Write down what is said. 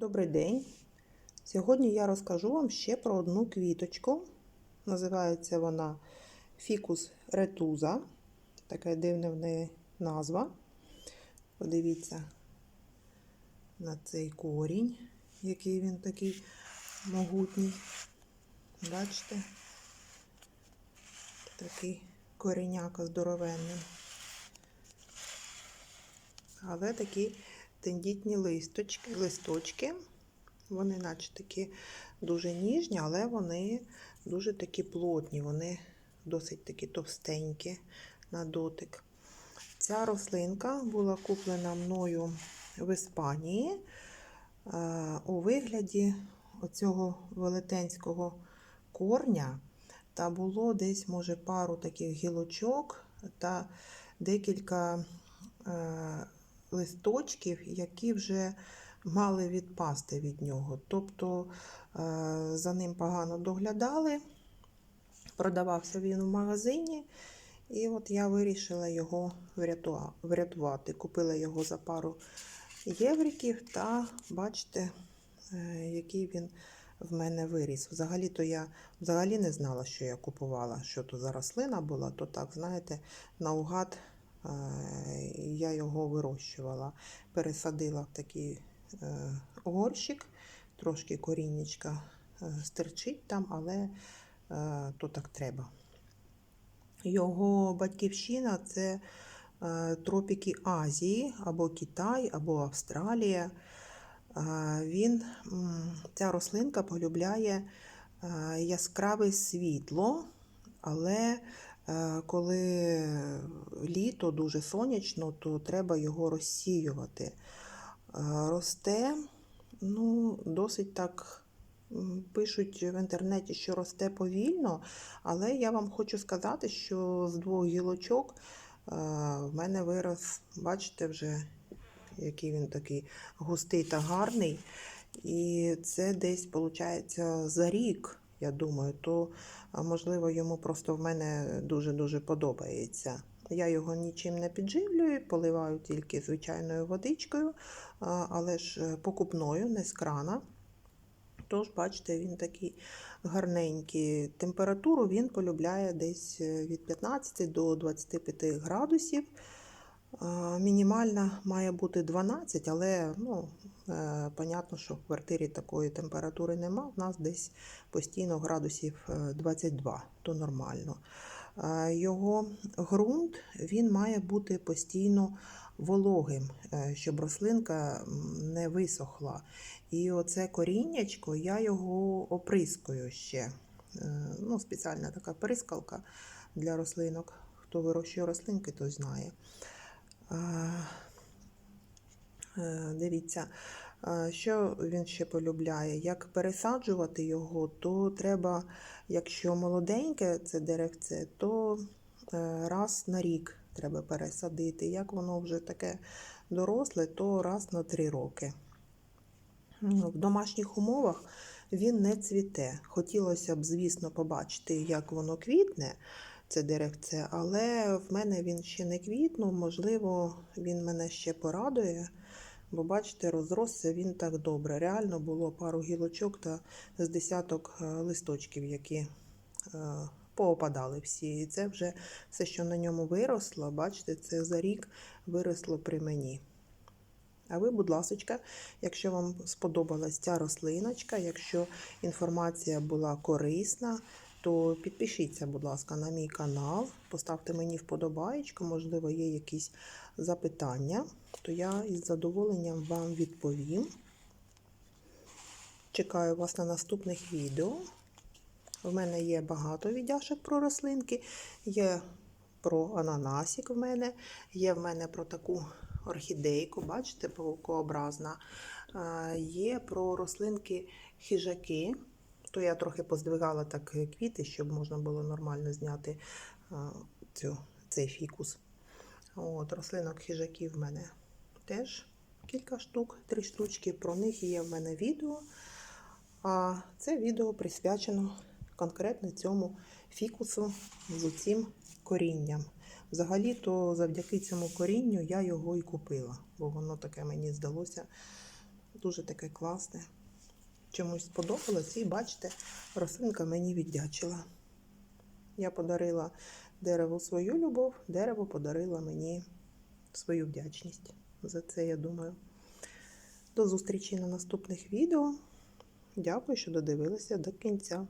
Добрий день! Сьогодні я розкажу вам ще про одну квіточку. Називається вона фікус ретуза. Така дивна в неї назва. Подивіться на цей корінь, який він такий могутній. Бачите? Такий коріняка здоровенний. Але такі тендітні листочки, листочки. Вони, наче такі дуже ніжні, але вони дуже такі плотні, вони досить такі товстенькі на дотик. Ця рослинка була куплена мною в Іспанії е, у вигляді оцього велетенського корня. Та було десь, може, пару таких гілочок та декілька е, листочків, які вже мали відпасти від нього. Тобто е, за ним погано доглядали, продавався він в магазині, і от я вирішила його врятувати. Купила його за пару євриків та бачите, е, який він в мене виріс. Взагалі-то я взагалі не знала, що я купувала, що то за рослина була, то так, знаєте, наугад я його вирощувала. Пересадила в такий е, горщик, трошки коріннячка е, стерчить там, але е, то так треба. Його батьківщина це е, тропіки Азії, або Китай, або Австралія. Е, Він, ця рослинка полюбляє е, яскраве світло, але е, коли літо дуже сонячно, то треба його розсіювати. Е, Росте, ну, досить так пишуть в інтернеті, що росте повільно, але я вам хочу сказати, що з двох гілочок е, в мене вирос, бачите, вже який він такий густий та гарний. І це десь, виходить, за рік, я думаю, то можливо йому просто в мене дуже-дуже подобається. Я його нічим не підживлюю, поливаю тільки звичайною водичкою, але ж е, покупною, не з крана. Тож, бачите, він такий гарненький. Температуру він полюбляє десь е, від 15 до 25 градусів. Мінімальна має бути 12, але ну, е, понятно, що в квартирі такої температури нема. У нас десь постійно градусів е, 22, то нормально. Е, Його ґрунт він має бути постійно вологим, е, щоб рослинка не висохла. І оце коріннячко, я його оприскую ще. Е, Ну, спеціальна така прискалка для рослинок. Хто вирощує рослинки, той знає. Е, Дивіться, що він ще полюбляє. Як пересаджувати його, то треба, якщо молоденьке це деревце, то е, раз на рік треба пересадити. Як воно вже таке доросле, то раз на три роки. Ну, В домашніх умовах він не цвіте. Хотілося б, звісно, побачити, як воно квітне, це деревце, але в мене він ще не квітнув. Можливо, він мене ще порадує. Бо, бачите, розросся він так добре. Реально було пару гілочок та з десяток е, листочків, які е, поопадали всі. І це вже все, що на ньому виросло, бачите, це за рік виросло при мені. А ви, будь ласка, якщо вам сподобалась ця рослиночка, якщо інформація була корисна, то підпишіться, будь ласка, на мій канал, поставте мені вподобаєчку, можливо, є якісь запитання, то я із задоволенням вам відповім. Чекаю вас на наступних відео. В мене є багато віддяшок про рослинки, є про ананасик в мене, є в мене про таку орхідейку, бачите, павукообразна. Е, Є про рослинки хижаки. То я трохи поздвигала так квіти, щоб можна було нормально зняти е, цю, цей фікус. От, рослинок хижаків в мене теж кілька штук, три штучки. Про них є в мене відео. А це відео присвячено конкретно цьому фікусу з цим корінням. Взагалі-то завдяки цьому корінню я його і купила, бо воно таке мені здалося Дуже таке класне. Чомусь сподобалось, і бачите, рослинка мені віддячила. Я подарила дереву свою любов, дерево подарило мені свою вдячність. За це я думаю. До зустрічі на наступних відео. Дякую, що додивилися до кінця.